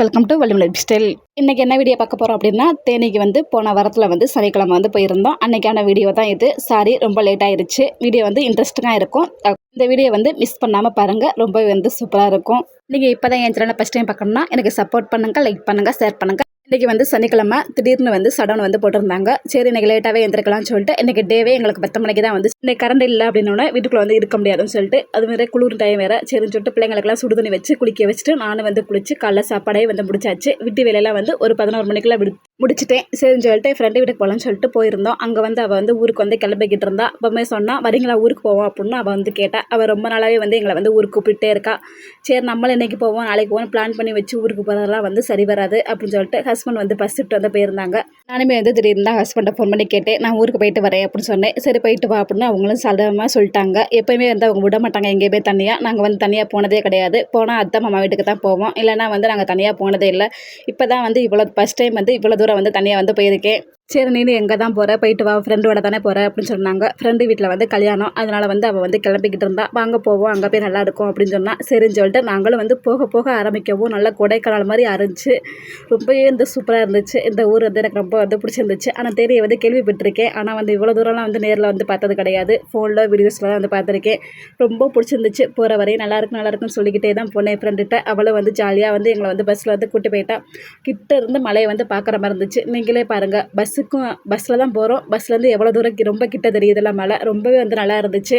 Welcome to Vallimalai style இன்றைக்கி என்ன video பார்க்க போகிறோம் அப்படின்னா தேனிக்கு வந்து போன வாரத்தில் வந்து சனிக்கிழமை வந்து போயிருந்தோம். அன்றைக்கான வீடியோ தான் இது. சாரி ரொம்ப லேட் ஆயிருச்சு. வீடியோ வந்து இன்ட்ரெஸ்டிங்காக இருக்கும். இந்த வீடியோ வந்து மிஸ் பண்ணாமல் பாருங்கள் ரொம்ப வந்து சூப்பராக இருக்கும். நீங்கள் இப்போ தான் என் சேனலை ஃபஸ்ட் டைம் பார்க்கணும்னா எனக்கு சப்போர்ட் பண்ணுங்கள் லைக் பண்ணுங்கள் ஷேர் பண்ணுங்கள் இன்றைக்கி வந்து சனிக்கிழமை திடீர்னு வந்து சடன் வந்து போட்டிருந்தாங்க. சரி இன்றைக்கி லேட்டாகவே எழுந்திருக்கலாம்னு சொல்லிட்டு இன்றைக்கி டேவே எங்களுக்கு பத்து மணிக்கு தான் வந்து இன்னைக்கு கரண்ட் இல்லை அப்படின்னோடனே வீட்டுக்குள்ளே வந்து இருக்க முடியாதுன்னு சொல்லிட்டு அது மாதிரி குளிர் டைம் வேறு. சரின்னு சொல்லிட்டு பிள்ளைங்களுக்கெல்லாம் சுடு தண்ணி வச்சு குளிக்க வச்சுட்டு நானும் வந்து குளித்து காலைல சாப்பாடே வந்து முடிச்சாச்சு. வீட்டு வேலையெல்லாம் வந்து ஒரு பதினோரு மணிக்கெல்லாம் விடு முடிச்சிட்டேன். சரின்னு சொல்லிட்டு ஃப்ரெண்டு வீட்டுக்கு போகலான்னு சொல்லிட்டு போயிருந்தோம். அங்கே வந்து அவள் வந்து ஊருக்கு வந்து கிளம்பிக்கிட்டு இருந்தா. அப்போமே சொன்னால் வரீங்களா ஊருக்கு போவோம்? அப்படின்னு அவள் வந்து கேட்டா. அவள் ரொம்ப நாளாகவே வந்து எங்களை வந்து ஊருக்கு கூப்பிட்டுட்டே இருக்கா. சரி நம்மளும் இன்னைக்கு போவோம் நாளைக்கு போவோம் பிளான் பண்ணி வச்சு ஊருக்கு போகிறதெல்லாம் வந்து சரி வராது அப்படின்னு சொல்லிட்டு ஹஸ்பண்ட் வந்து பஸ் விட்டு வந்து போயிருந்தாங்க. நானுமே வந்து திடீர்னு தான் ஹஸ்பண்டை ஃபோன் பண்ணி கேட்டேன். நான் ஊருக்கு போயிட்டு வரேன் அப்படின்னு சொன்னேன். சரி போயிட்டு வா அப்படின்னு அவங்களும் சடமாக சொல்லிட்டாங்க. எப்போயுமே வந்து அவங்க விட மாட்டாங்க. எங்கேயுமே தனியாக நாங்கள் வந்து தனியாக போனதே கிடையாது. போனால் அத்தை மாமா வீட்டுக்கு தான் போவோம். இல்லைன்னா வந்து நாங்கள் தனியாக போனதே இல்லை. இப்போ தான் வந்து இவ்வளோ ஃபஸ்ட் டைம் வந்து இவ்வளோ தூரம் வந்து தனியாக வந்து போயிருக்கேன். சரி நீ எங்கே தான் போகிற போயிட்டு வா ஃப்ரெண்டோட தானே போகிற அப்படின்னு சொன்னாங்க. ஃப்ரெண்டு வீட்டில் வந்து கல்யாணம். அதனால் வந்து அவள் வந்து கிளம்பிக்கிட்டு இருந்தா. வாங்க போவோம். அங்கே போய் நல்லா இருக்கும் அப்படின்னு சொன்னால் சரின்னு சொல்லிட்டு நாங்களும் வந்து போக போக ஆரம்பிக்கவும் நல்லா கொடைக்கானல் மாதிரி இருந்துச்சு ரொம்பவே இந்த சூப்பராக இருந்துச்சு. இந்த ஊர் வந்து எனக்கு ரொம்ப வந்து பிடிச்சிருந்துச்சு. ஆனால் தெரிய வந்து கேள்விப்பட்டிருக்கேன். ஆனால் வந்து இவ்வளோ தூரம்லாம் வந்து நேரில் வந்து பார்த்தது கிடையாது. ஃபோனில் வீடியோஸில் தான் வந்து பார்த்துருக்கேன். ரொம்ப பிடிச்சிருந்துச்சு. போகிற வரையும் நல்லா இருக்கு நல்லா சொல்லிக்கிட்டே தான் போனேன் ஃப்ரெண்டுகிட்ட அவளும் வந்து ஜாலியாக வந்து எங்களை வந்து பஸ்ஸில் வந்து கூட்டி போயிட்டா. கிட்ட இருந்து மலையை வந்து பார்க்குற மாதிரி இருந்துச்சு. நீங்களே பாருங்கள் பஸ் பஸ்ஸுக்கும் பஸ்ஸில் தான் போகிறோம் பஸ்லேருந்து எவ்வளோ தூரம் ரொம்ப கிட்ட தெரியுதுல்ல மலை. ரொம்பவே வந்து நல்லா இருந்துச்சு.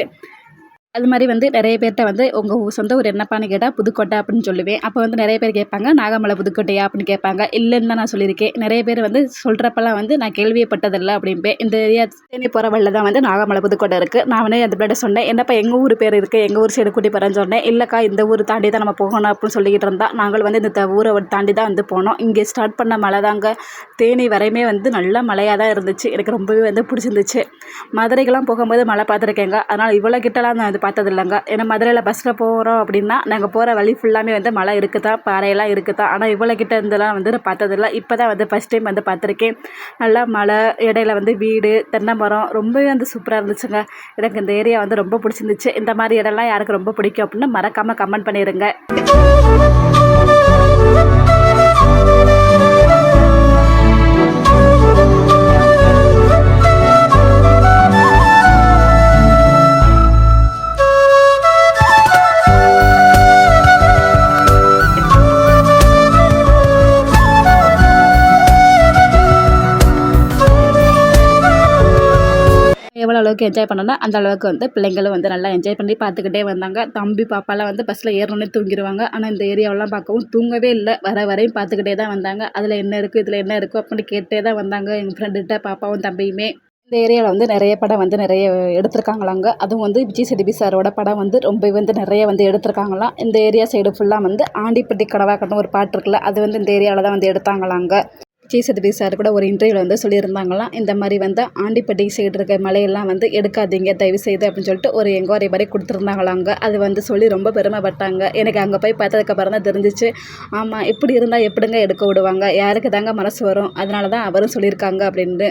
அது மாதிரி வந்து நிறைய பேர்கிட்ட வந்து உங்கள் சொந்த ஊர் என்னப்பான்னு கேட்டால் புதுக்கோட்டை அப்படின்னு சொல்லுவேன். அப்போ வந்து நிறைய பேர் கேட்பாங்க நாகமலை புதுக்கோட்டையா அப்படின்னு கேட்பாங்க. இல்லைன்னு தான் நான் சொல்லியிருக்கேன். நிறைய பேர் வந்து சொல்கிறப்பெல்லாம் வந்து நான் கேள்விப்பட்டதில்லை அப்படிம்பேன். இந்த ஏரியா தேனி போகிற வழியில் தான் வந்து நாகமலை புதுக்கோட்டை இருக்குது நான் வந்து அந்த பிள்ளை சொன்னேன் என்னப்பா எங்கள் ஊர் பேர் இருக்குது எங்கள் ஊர் சைடு கூட்டி போகிறேன்னு சொன்னேன். இல்லைக்கா இந்த ஊர் தாண்டி தான் நம்ம போகணும் அப்படின்னு சொல்லிக்கிட்டு இருந்தா. நாங்கள் வந்து இந்த ஊரை தாண்டி தான் வந்து போனோம். இங்கே ஸ்டார்ட் பண்ண மழை தாங்க தேனி வரையுமே வந்து நல்ல மழையாக தான் இருந்துச்சு. எனக்கு ரொம்பவே வந்து பிடிச்சிருந்துச்சு. மதுரைக்கெல்லாம் போகும்போது மழை பார்த்துருக்கேங்க. அதனால் இவ்வளோ கிட்டலாம் நான் பார்த்தது இல்லைங்க ஏன்னா மதுரையில் பஸ்ஸில் போகிறோம் அப்படின்னா நாங்கள் போகிற வழி ஃபுல்லாமே வந்து மழை தான் பாறையெல்லாம் இருக்குதா? ஆனால் இவ்வளோ கிட்ட இருந்தெல்லாம் வந்து நான் பார்த்ததில்ல. இப்போ தான் வந்து ஃபஸ்ட் டைம் வந்து பார்த்துருக்கேன். நல்லா மழை இடையில வந்து வீடு தென்னை மரம் ரொம்பவே வந்து சூப்பராக இருந்துச்சுங்க. எனக்கு இந்த ஏரியா வந்து ரொம்ப பிடிச்சிருந்துச்சு. இந்த மாதிரி இடம்லாம் யாருக்கு ரொம்ப பிடிக்கும் அப்படின்னு மறக்காமல் கமெண்ட் பண்ணிடுங்க அளவுக்கு என்ஜாய் பண்ணனா அந்த அளவுக்கு வந்து பிள்ளைங்களும் வந்து நல்லா என்ஜாய் பண்ணி பார்த்துக்கிட்டே வந்தாங்க. தம்பி பாப்பாலாம் வந்து பஸ்ஸில் ஏறணுன்னே தூங்கிடுவாங்க ஆனால் இந்த ஏரியாவெல்லாம் பார்க்கவும் தூங்கவே இல்லை. வர வரையும் பார்த்துக்கிட்டே தான் வந்தாங்க. அதில் என்ன இருக்குது இதில் என்ன இருக்குது அப்படின்னு கேட்டே தான் வந்தாங்க எங்கள் ஃப்ரெண்டுகிட்ட பாப்பாவும் தம்பியுமே. இந்த ஏரியாவில் வந்து நிறைய படம் வந்து நிறைய எடுத்திருக்காங்களாங்க. அதுவும் வந்து விஜய் சேதுபதி சாரோட படம் வந்து ரொம்ப வந்து நிறைய வந்து எடுத்திருக்காங்களாம். இந்த ஏரியா சைடு ஃபுல்லாக வந்து ஆண்டிப்பட்டி கடவாக்கட்டும் ஒரு பாட்டு இருக்குல்ல அது வந்து இந்த ஏரியாவில் தான் வந்து எடுத்தாங்களாங்க. விஜய் சதுபதி சார் கூட ஒரு இன்டர்வியூவில் வந்து சொல்லியிருந்தாங்களாம் இந்த மாதிரி வந்து ஆண்டிப்பட்டி சைடு இருக்க மலையெல்லாம் வந்து எடுக்காதீங்க தயவு செய்து அப்படின்னு சொல்லிட்டு ஒரு எங்கோரை மாதிரி கொடுத்துருந்தாங்களாங்க. அது வந்து சொல்லி ரொம்ப பெருமைப்பட்டாங்க. எனக்கு அங்கே போய் பார்த்ததுக்கப்புறம் தான் தெரிஞ்சிச்சு. ஆமாம் இப்படி இருந்தால் எப்படிங்க எடுக்க விடுவாங்க? யாருக்கு தாங்க மனசு வரும்? அதனால தான் அவரும் சொல்லியிருக்காங்க அப்படின்னு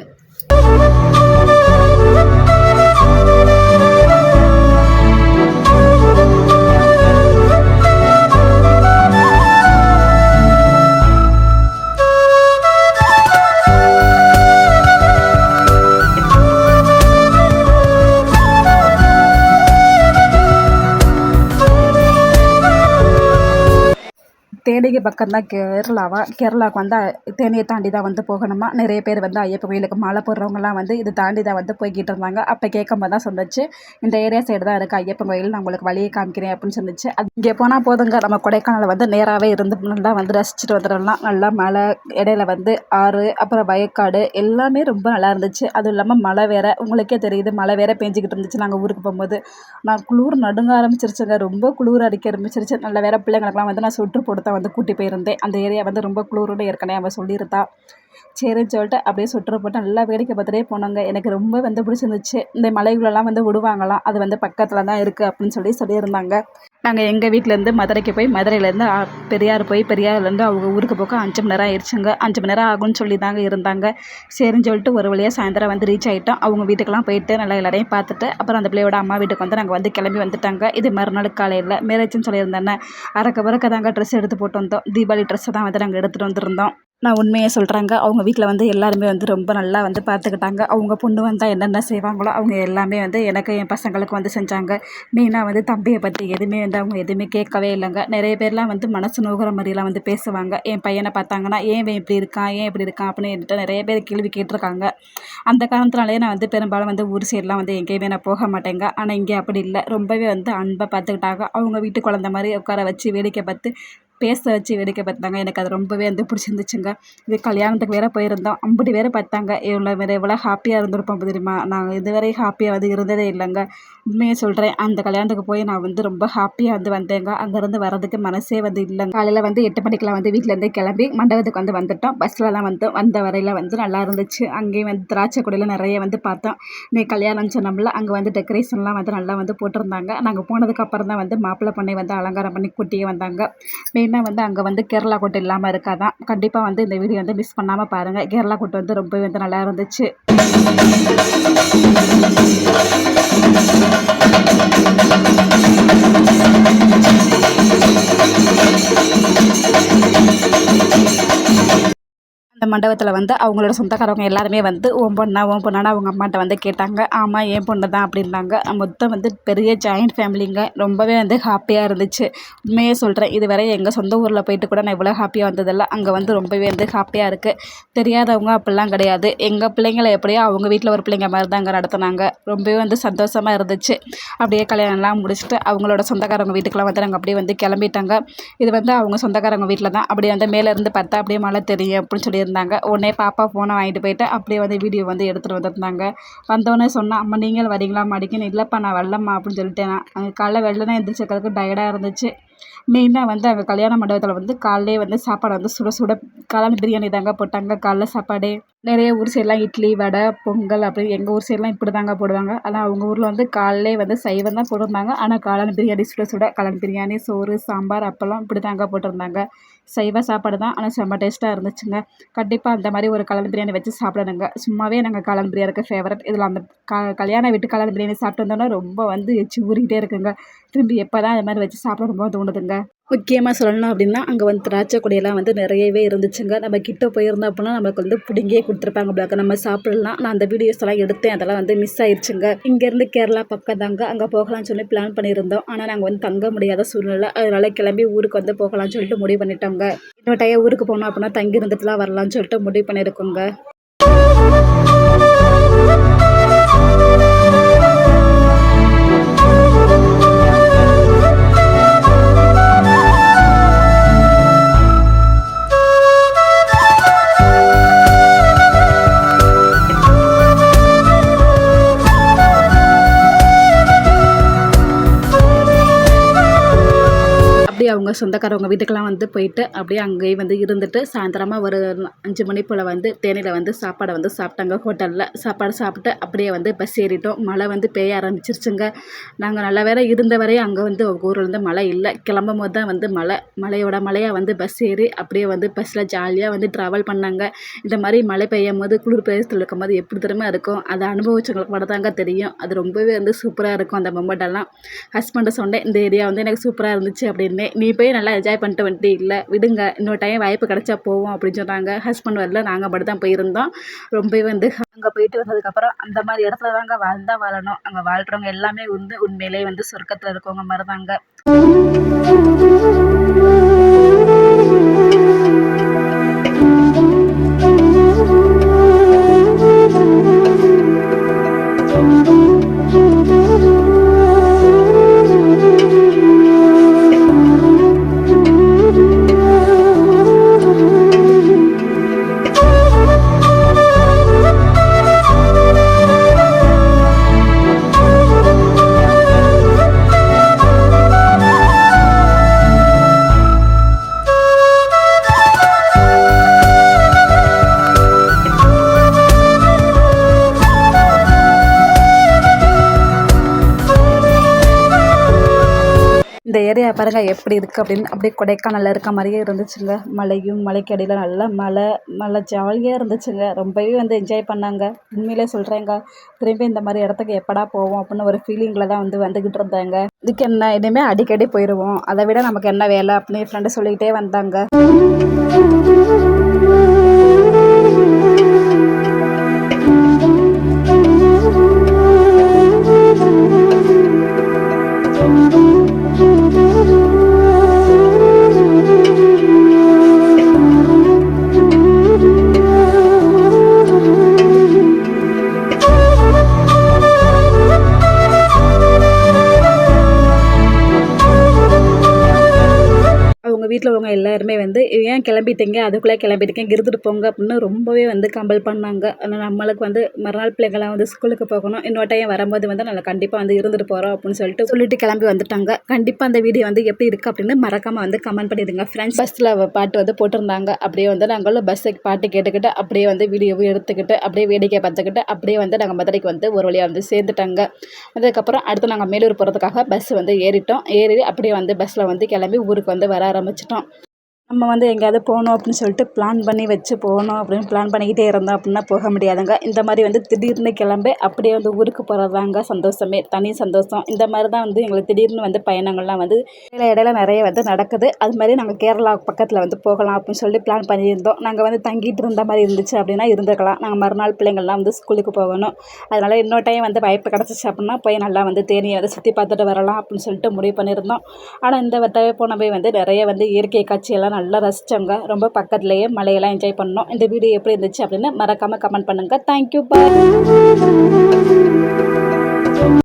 தேனிக்கு பக்கம் தான் கேரளாவா கேரளாவுக்கு வந்து தேனியை தாண்டி தான் வந்து போகணுமா? நிறைய பேர் வந்து ஐயப்ப கோயிலுக்கு மாலை போடுறவங்கலாம் வந்து இது தாண்டி தான் வந்து போய்கிட்டு இருந்தாங்க. அப்போ கேட்கும்போது தான் சொன்னிச்சு இந்த ஏரியா சைடு தான் இருக்குது ஐயப்பன் கோயில் நான் உங்களுக்கு வழியை காமிக்கிறேன் அப்படின்னு சொன்னிச்சு. அது இங்கே போனால் போதுங்க நம்ம கொடைக்கானல் வந்து நேராகவே இருந்து நல்லா வந்து ரசிச்சுட்டு வந்துடலாம். நல்லா மலை இடையில வந்து ஆறு அப்புறம் வயக்காடு எல்லாமே ரொம்ப நல்லா இருந்துச்சு. அதுவும் இல்லாமல் மழை வேற உங்களுக்கே தெரியுது மழை வேற பேஞ்சிக்கிட்டு இருந்துச்சு நாங்கள் ஊருக்கு போகும்போது. நான் குளிர் நடுங்க ஆரம்பிச்சிருச்சுங்க ரொம்ப குளிர் அடிக்க ஆரம்பிச்சிருச்சு. நல்ல வேற பிள்ளைங்களுக்குலாம் வந்து நான் சுற்று போட்டு தான் வந்து கூட்டி போயிருந்தேன். அந்த ஏரியா வந்து ரொம்ப குளிரோட ஏற்கனவே அவள் சொல்லியிருந்தா. சரின்னு சொல்லிட்டு அப்படியே சுற்று போட்டு நல்லா வேடிக்கை பார்த்துட்டே போனாங்க. எனக்கு ரொம்ப வந்து பிடிச்சிருந்துச்சு. இந்த மலைகளெல்லாம் வந்து விடுவாங்களாம். அது வந்து பக்கத்தில் தான் இருக்குது அப்படின்னு சொல்லி சொல்லியிருந்தாங்க. நாங்கள் எங்கள் வீட்டிலேருந்து மதுரைக்கு போய் மதுரையிலேருந்து பெரியார் போய் பெரியார்லேருந்து அவங்க ஊருக்கு போக அஞ்சு மணி நேரம் ஆயிடுச்சுங்க. அஞ்சு மணி நேரம் ஆகும்னு சொல்லி தாங்க இருந்தாங்க. சரின்னு சொல்லிட்டு ஒரு வழியாக சாயந்தரம் வந்து ரீச் ஆகிட்டோம் அவங்க வீட்டுக்கெல்லாம் போயிட்டு நல்லா எல்லாரையும் பார்த்துட்டு அப்புறம் அந்த பிள்ளையோட அம்மா வீட்டுக்கு வந்து நாங்கள் வந்து கிளம்பி வந்துட்டாங்க. இது மறுநாள் காலையில். மேரேஜ்னு சொல்லியிருந்தேன்னே அறக்க பறக்க தாங்க ட்ரெஸ் எடுத்து போட்டு வந்தோம். தீபாவளி ட்ரெஸ்ஸை தான் வந்து நாங்கள் எடுத்துகிட்டு வந்திருந்தோம். நான் உண்மையை சொல்கிறேங்க அவங்க வீட்டில் வந்து எல்லாருமே வந்து ரொம்ப நல்லா வந்து பார்த்துக்கிட்டாங்க அவங்க பொண்ணு வந்தால் என்னென்ன செய்வாங்களோ அவங்க எல்லாமே வந்து எனக்கு என் பசங்களுக்கு வந்து செஞ்சாங்க. மெயினாக வந்து தம்பியை பற்றி எதுவுமே வந்து அவங்க எதுவுமே கேட்கவே இல்லைங்க. நிறைய பேர்லாம் வந்து மனசு நோகிற மாதிரிலாம் வந்து பேசுவாங்க. என் பையனை பார்த்தாங்கன்னா ஏன் இவன் இப்படி இருக்கான்? ஏன் இப்படி இருக்கான்? அப்படின்னு நிறைய பேர் கேள்வி கேட்டிருக்காங்க. அந்த காரணத்தினாலே நான் வந்து பெரும்பாலும் வந்து ஊர் சைடெலாம் வந்து எங்கேயுமே நான் போக மாட்டேங்க. ஆனால் இங்கே அப்படி இல்லை. ரொம்பவே வந்து அன்பாக பார்த்துக்கிட்டாங்க. அவங்க வீட்டு குழந்த மாதிரி உட்கார வச்சு வேடிக்கை பார்த்து பேச வச்சு வேடிக்கை பார்த்தாங்க. எனக்கு அது ரொம்பவே வந்து பிடிச்சிருந்துச்சுங்க. இது கல்யாணத்துக்கு வேறு போயிருந்தோம். அம்புட்டு வேறு பார்த்தாங்க. இவ்வளோ வேறு எவ்வளோ ஹாப்பியாக இருந்திருப்போம் தெரியுமா? நான் இதுவரை ஹாப்பியாக வந்து இருந்ததே இல்லைங்க. உண்மையை சொல்கிறேன் அந்த கல்யாணத்துக்கு போய் நான் வந்து ரொம்ப ஹாப்பியாக வந்து வந்தேங்க. அங்கேருந்து வரதுக்கு மனசே வந்து இல்லைங்க. காலையில் வந்து எட்டு மணிக்கெலாம் வந்து வீட்டிலேருந்து கிளம்பி மண்டபத்துக்கு வந்து வந்துட்டோம். பஸ்ஸில் தான் வந்து வந்த வரையில் வந்து நல்லா இருந்துச்சு. அங்கேயும் வந்து திராட்சை கொடியில் நிறைய வந்து பார்த்தோம். நீ கல்யாணம் சொன்னோம்ல அங்கே வந்து டெக்கரேஷன்லாம் வந்து நல்லா வந்து போட்டிருந்தாங்க. நாங்கள் போனதுக்கப்புறம் தான் வந்து மாப்பிள்ளை பண்ணி வந்து அலங்காரம் பண்ணி கூட்டியே வந்தாங்க. மெயின் ஏன்னா வந்து அங்கே வந்து கேரளா கொட்டு இல்லாமல் இருக்காதான் கண்டிப்பாக வந்து இந்த வீடியோ வந்து மிஸ் பண்ணாமல் பாருங்கள் கேரளா கொட்டு வந்து ரொம்பவே வந்து நல்லா இருந்துச்சு. அந்த மண்டபத்தில் வந்து அவங்களோட சொந்தக்காரவங்க எல்லாருமே வந்து ஓம் பொண்ணா ஓம் பொண்ணான்னு அவங்க அம்மாட்ட வந்து கேட்டாங்க. ஆமாம் என் பொண்ணு தான் அப்படின்னாங்க. மொத்தம் வந்து பெரிய ஜாயிண்ட் ஃபேமிலிங்க ரொம்பவே வந்து ஹாப்பியாக இருந்துச்சு. உண்மையே சொல்கிறேன் இதுவரை எங்கள் சொந்த ஊரில் போயிட்டு கூட நான் இவ்வளோ ஹாப்பியாக வந்ததில்லை. அங்கே வந்து ரொம்பவே வந்து ஹாப்பியாக இருக்குது தெரியாதவங்க அப்படிலாம் கிடையாது. எங்கள் பிள்ளைங்களை எப்படியோ அவங்க வீட்டில் ஒரு பிள்ளைங்க மாதிரி தான் அங்கே நடத்துனாங்க. ரொம்பவே வந்து சந்தோஷமாக இருந்துச்சு. அப்படியே கல்யாணம்லாம் முடிச்சுட்டு அவங்களோட சொந்தக்காரவங்க வீட்டுக்கெலாம் வந்து நாங்கள் அப்படியே வந்து கிளம்பிட்டாங்க. இது வந்து அவங்க சொந்தக்காரவங்க வீட்டில் தான். அப்படியே வந்து மேலேருந்து பார்த்தா அப்படியே மழை தெரியும் அப்படின்னு சொல்லி இருந்தாங்க உடனே பாப்பா ஃபோனை வாங்கிட்டு போயிட்டு அப்படியே வந்து வீடியோ வந்து எடுத்துகிட்டு வந்திருந்தாங்க. வந்தோடனே சொன்னால் அம்மா நீங்கள் வரீங்களா? மடிக்கணும் இல்லைப்பா நான் வரலம்மா அப்படின்னு சொல்லிட்டேன் நான். காலைல வெள்ளனே எழுந்திரிச்சிக்கிறதுக்கு டயர்டாக இருந்துச்சு. மெயினாக வந்து அங்கே கல்யாண மண்டபத்தில் வந்து காலையிலே வந்து சாப்பாடு வந்து சுட சுட காளான் பிரியாணி தாங்க போட்டாங்க. காலைல சாப்பாடு நிறைய ஊர் சைடெலாம் இட்லி வடை பொங்கல் அப்படி எங்கள் ஊர் சைடெலாம் இப்படி தாங்க போடுவாங்க. ஆனால் அவங்க ஊரில் வந்து காலையிலே வந்து சைவம் தான் போட்டிருந்தாங்க. ஆனால் காளான் பிரியாணி சுட சுட காளான் பிரியாணி சோறு சாம்பார் அப்பளம் இப்படி தாங்க போட்டிருந்தாங்க. சைவ சாப்பாடு தான். ஆனால் செம்ம டேஸ்ட்டாக இருந்துச்சுங்க. கண்டிப்பாக அந்த மாதிரி ஒரு காளான் பிரியாணி வச்சு சாப்பிடணுங்க. சும்மாவே நாங்கள் காளான் பிரியாணிக்கு ஃபேவரட் இதில் அந்த க கல்யாண வீட்டு காளான் பிரியாணி சாப்பிட்டு வந்தோன்னா ரொம்ப வந்து எச்சு ஊறிக்கிட்டே இருக்குங்க. திரும்பி எப்போ தான் அது மாதிரி வச்சு சாப்பிட ரொம்ப தோணுதுங்க. முக்கியமாக சொல்லணும் அப்படின்னா அங்கே வந்து திராட்சை கொடியெல்லாம் வந்து நிறையவே இருந்துச்சுங்க. நம்ம கிட்ட போயிருந்தோம் அப்படின்னா நம்மளுக்கு வந்து பிடுங்கியே கொடுத்துருப்பாங்க பிளாக் நம்ம சாப்பிடலாம் நான் அந்த வீடியோஸ் எல்லாம் எடுத்தேன். அதெல்லாம் வந்து மிஸ் ஆயிடுச்சுங்க இங்கேருந்து கேரளா பக்கம் தாங்க. அங்கே போகலாம்னு சொல்லி பிளான் பண்ணியிருந்தோம். ஆனால் நாங்கள் வந்து தங்க முடியாத சூழ்நிலை. அதனால கிளம்பி ஊருக்கு வந்து போகலாம்னு சொல்லிட்டு முடிவு பண்ணிட்டோங்க. இன்னொரு டைம் ஊருக்கு போனோம் அப்படின்னா தங்கி இருந்துட்டுலாம் வரலாம்னு சொல்லிட்டு முடிவு பண்ணியிருக்கோங்க. அவங்க சொந்தக்காரவங்க வீட்டுக்கெல்லாம் வந்து போயிட்டு அப்படியே அங்கேயே வந்து இருந்துட்டு சாயந்தரமாக ஒரு அஞ்சு மணி போல் வந்து தேனியில் வந்து சாப்பாடை வந்து சாப்பிட்டாங்க ஹோட்டலில். சாப்பாடு சாப்பிட்டு அப்படியே வந்து பஸ் ஏறிட்டோம். மழை வந்து பெய்ய ஆரம்பிச்சிருச்சுங்க. நாங்கள் நல்ல வேற இருந்த வரையும் அங்கே வந்து ஊரில் இருந்து மழை இல்லை. கிளம்பும் போது தான் வந்து மழை. மழையோட மழையாக வந்து பஸ் ஏறி அப்படியே வந்து பஸ்ஸில் ஜாலியாக வந்து ட்ராவல் பண்ணாங்க. இந்த மாதிரி மழை பெய்யும் போது குளிர் பிரதேசத்தில் இருக்கும் போது எப்படி திறமை இருக்கும்? அதை அனுபவிச்சவங்களுக்கு மட்டும் தாங்க தெரியும். அது ரொம்பவே வந்து சூப்பராக இருக்கும் அந்த மொமெண்டெல்லாம் ஹஸ்பண்டை சொன்னேன் இந்த ஏரியா வந்து எனக்கு சூப்பராக இருந்துச்சு அப்படின்னு நீ போய் நல்லா என்ஜாய் பண்ணிட்டு வந்துட்டு இல்லை. விடுங்க இன்னொரு டைம் வாய்ப்பு கிடச்சா போவோம் அப்படின்னு சொன்னாங்க. ஹஸ்பண்ட் வரல நாங்கள் மட்டும் தான் போயிருந்தோம். ரொம்பவே வந்து அங்கே போயிட்டு வந்ததுக்கப்புறம் அந்த மாதிரி இடத்துல தாங்க வாழ்ந்தா வாழணும். அங்கே வாழ்கிறவங்க எல்லாமே வந்து உண்மையிலே வந்து சொர்க்கத்தில் இருக்கவங்க மாதிரி தாங்க ஏரியா பாருங்கள் எப்படி இருக்குது அப்படின்னு. அப்படியே கொடைக்கானலில் இருக்க மாதிரியே இருந்துச்சுங்க. மலையும் மலைக்கு அடியில் நல்லா மலை மலை ஜாலியாக இருந்துச்சுங்க. ரொம்பவே வந்து என்ஜாய் பண்ணாங்க. உண்மையிலே சொல்கிறேங்க திரும்பி இந்த மாதிரி இடத்துக்கு எப்படா போவோம் அப்படின்னு ஒரு ஃபீலிங்கில் தான் வந்து வந்துக்கிட்டு இருந்தாங்க. இதுக்கு என்ன இனிமேல் அடிக்கடி போயிடுவோம் அதை விட நமக்கு என்ன வேலை அப்படின்னு என் ஃப்ரெண்டு சொல்லிக்கிட்டே வந்தாங்க. வீட்டில் இருக்கிறவங்க எல்லாருமே வந்து ஏன் கிளம்பிட்டீங்க? அதுக்குள்ளே கிளம்பிட்டீங்க. இருந்துட்டு போங்க. அப்படின்னு ரொம்பவே வந்து கம்பல் பண்ணாங்க. ஆனால் நம்மளுக்கு வந்து மறுநாள் பிள்ளைங்களாம் வந்து ஸ்கூலுக்கு போகணும். இன்னொரு டைம் வரும்போது வந்து நல்லா கண்டிப்பாக வந்து இருந்துட்டு போகிறோம் அப்படின்னு சொல்லிட்டு சொல்லிட்டு கிளம்பி வந்துட்டாங்க. கண்டிப்பாக அந்த வீடியோ வந்து எப்படி இருக்குது அப்படின்னு மறக்காமல் வந்து கமெண்ட் பண்ணிடுங்க ஃப்ரெண்ட்ஸ் பஸ்ஸில் பாட்டு வந்து போட்டிருந்தாங்க. அப்படியே வந்து நாங்களும் பஸ்ஸுக்கு பாட்டு கேட்டுக்கிட்டு அப்படியே வந்து வீடியோவும் எடுத்துக்கிட்டு அப்படியே வேடிக்கை பார்த்துக்கிட்டு அப்படியே வந்து நாங்கள் மதுரைக்கு வந்து ஒரு வழியாக வந்து சேர்ந்துட்டாங்க. அதுக்கப்புறம் அடுத்து நாங்கள் மேலூர் போகிறதுக்காக பஸ் வந்து ஏறிட்டோம். ஏறி அப்படியே வந்து பஸ்ஸில் வந்து கிளம்பி ஊருக்கு வந்து வர ஆரம்பிச்சிட்டோம். நம்ம வந்து எங்கேயாவது போகணும் அப்படின்னு சொல்லிட்டு பிளான் பண்ணி வச்சு போகணும் அப்படின்னு பிளான் பண்ணிக்கிட்டே இருந்தோம் அப்படின்னா போக முடியாதுங்க. இந்த மாதிரி வந்து திடீர்னு கிளம்பி அப்படியே வந்து ஊருக்கு போகிறதாங்க சந்தோஷமே. தனி சந்தோஷம். இந்த மாதிரி தான் வந்து எங்களுக்கு திடீர்னு வந்து பயணங்கள்லாம் வந்து இடையில இடையில நிறைய வந்து நடக்குது. அது மாதிரி நாங்கள் கேரளா பக்கத்தில் வந்து போகலாம் அப்படின்னு சொல்லி பிளான் பண்ணியிருந்தோம். நாங்கள் வந்து தங்கிட்டு இருந்த மாதிரி இருந்துச்சு அப்படின்னா இருந்துக்கலாம் நாங்கள் மறுநாள் பிள்ளைங்கள்லாம் வந்து ஸ்கூலுக்கு போகணும். அதனால் இன்னொரு டைம் வந்து வாய்ப்பு கிடச்சிச்சு அப்படின்னா போய் நல்லா வந்து தேனியை வந்து சுற்றி பார்த்துட்டு வரலாம் அப்படின்னு சொல்லிட்டு முடிவு பண்ணியிருந்தோம். ஆனால் இந்த வட்டவே போனவே வந்து நிறைய வந்து இயற்கை காட்சியெல்லாம் நல்லா ரசித்தோங்க ரொம்ப பக்கத்துலேயே மலையெல்லாம் என்ஜாய் பண்ணோம் இந்த வீடியோ எப்படி இருந்துச்சு அப்படின்னு மறக்காமல் கமெண்ட் பண்ணுங்கள் தேங்க்யூ பாய்